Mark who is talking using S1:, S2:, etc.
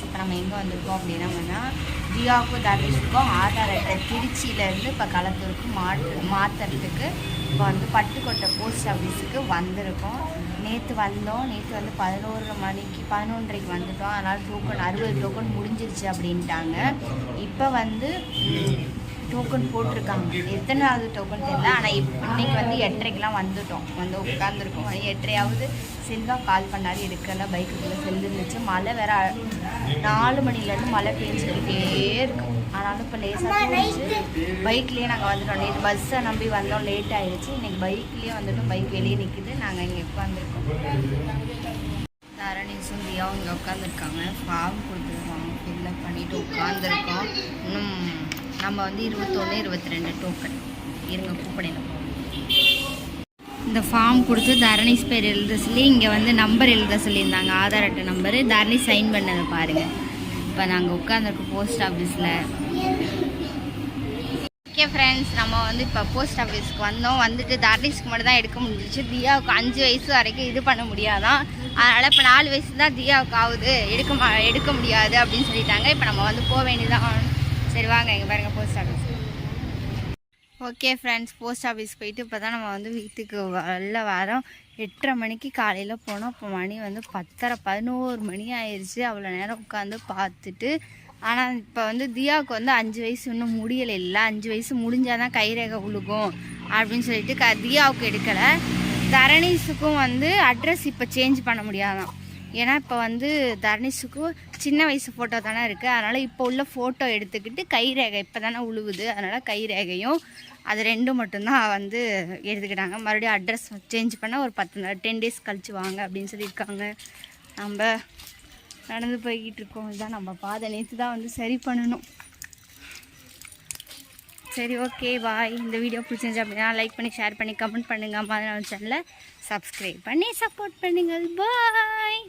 S1: Friends இப்போ நம்ம எங்கே வந்திருக்கோம் அப்படின்னா ஜியாவுக்கும் தர்ஷுக்கும் ஆதார் அட்டை. திருச்சியிலேருந்து இப்போ களத்தூருக்கு மாற்று மாற்றுறதுக்கு இப்போ வந்து பட்டுக்கோட்டை போஸ்ட் ஆஃபீஸுக்கு வந்திருக்கோம். நேற்று வந்தோம். நேற்று வந்து பதினோரு மணிக்கு பதினொன்றைக்கு வந்துட்டோம். அதனால் டோக்கன் அறுபது டோக்கன் முடிஞ்சிருச்சு அப்படின்ட்டாங்க. இப்போ வந்து டோக்கன் போட்டிருக்காங்க. எத்தனாவது டோக்கன் தெரியல. ஆனால் இப் இன்னைக்கு வந்து எட்டரைக்கெலாம் வந்துட்டோம். வந்து உட்காந்துருக்கோம் எட்டரையாவது செல்வா கால் பண்ணாரு. எடுக்கல. பைக்குக்குள்ளே செல்லு இருந்துச்சு மழை வேற நாலு மணிலேருந்து மழை பெஞ்சிக்கிட்டே இருக்கு. ஆனாலும் இப்போ லேசாக பைக்லேயே நாங்கள் வந்துட்டோம். நேற்று பஸ்ஸை நம்பி வந்தோம். லேட் ஆயிடுச்சு. இன்னைக்கு பைக்லேயே வந்துட்டோம். பைக் வெளியே நிற்கிது நாங்கள் இங்கே உட்காந்துருக்கோம் தரணிஸும் தியாவும் இங்கே உட்காந்துருக்காங்க ஃபார்ம் கொடுத்துருக்காங்க. ஃபில்லப் பண்ணிட்டு உட்காந்துருக்கோம் இன்னும் நம்ம வந்து இருபத்தொன்று இருபத்தி ரெண்டு டோக்கன் இருங்க கூப்பிடையில். இந்த ஃபார்ம் கொடுத்து தரணிஸ் பேர் எழுத சொல்லி இங்கே வந்து நம்பர் எழுத சொல்லியிருந்தாங்க. ஆதார் அட்டை நம்பரு தரணி சைன் பண்ணதை பாருங்கள் இப்போ நாங்கள் உட்காந்துருக்கோம் போஸ்ட் ஆஃபீஸில் ஓகே ஃப்ரெண்ட்ஸ் நம்ம வந்து இப்போ போஸ்ட் ஆஃபீஸ்க்கு வந்தோம். வந்துட்டு தரணிஸ்க்கு மட்டும் தான் எடுக்க முடிஞ்சிச்சு. தியாவுக்கு அஞ்சு வயசு வரைக்கும் இது பண்ண முடியாதான். அதனால் இப்போ நாலு வயசு தான் தியாவுக்கு ஆகுது. எடுக்க மா எடுக்க முடியாது அப்படின்னு சொல்லிட்டாங்க. இப்போ நம்ம வந்து போக வேண்டியதான் சரி வாங்க இங்கே பாருங்கள் post office okay friends post office போயிட்டு இப்போ தான் நம்ம வந்து வீட்டுக்கு வெளில வரோம். எட்டரை மணிக்கு காலையில் போனோம். இப்போ மணி வந்து பத்தரை பதினோரு மணி ஆயிடுச்சு அவ்வளோ நேரம் உட்காந்து பார்த்துட்டு ஆனால் இப்போ வந்து தியாவுக்கு வந்து அஞ்சு வயசு இன்னும் முடியலை. இல்லை அஞ்சு வயசு முடிஞ்சால் தான் கைரேகை உழுகும் அப்படின்னு சொல்லிட்டு க தியாவுக்கு எடுக்கலை. தரணீஸுக்கும் வந்து அட்ரஸ் இப்போ சேஞ்ச் பண்ண முடியாதான். ஏன்னா இப்போ வந்து தர்னிஷுக்கும் சின்ன வயசு ஃபோட்டோ தானே இருக்குது அதனால் இப்போ உள்ள ஃபோட்டோ எடுத்துக்கிட்டு கைரேகை இப்போ தானே உழுவுது. அதனால் கைரேகையும் அது ரெண்டும் மட்டும்தான் வந்து எடுத்துக்கிட்டாங்க. மறுபடியும் அட்ரஸ் சேஞ்ச் பண்ணால் ஒரு பத்து நாள் டென் டேஸ் கழிச்சு வாங்க அப்படின்னு சொல்லியிருக்காங்க. நம்ம நடந்து போய்கிட்டு இருக்கோம். இதுதான் நம்ம பாதை. நேற்று தான் வந்து சரி பண்ணணும். சரி ஓகே பாய் இந்த வீடியோ பிடிச்சிருந்துச்சு அப்படின்னா லைக் பண்ணி ஷேர் பண்ணி கமெண்ட் பண்ணுங்கள் மாதிரி சேனலை சப்ஸ்கிரைப் பண்ணி சப்போர்ட் பண்ணுங்கள். பாய்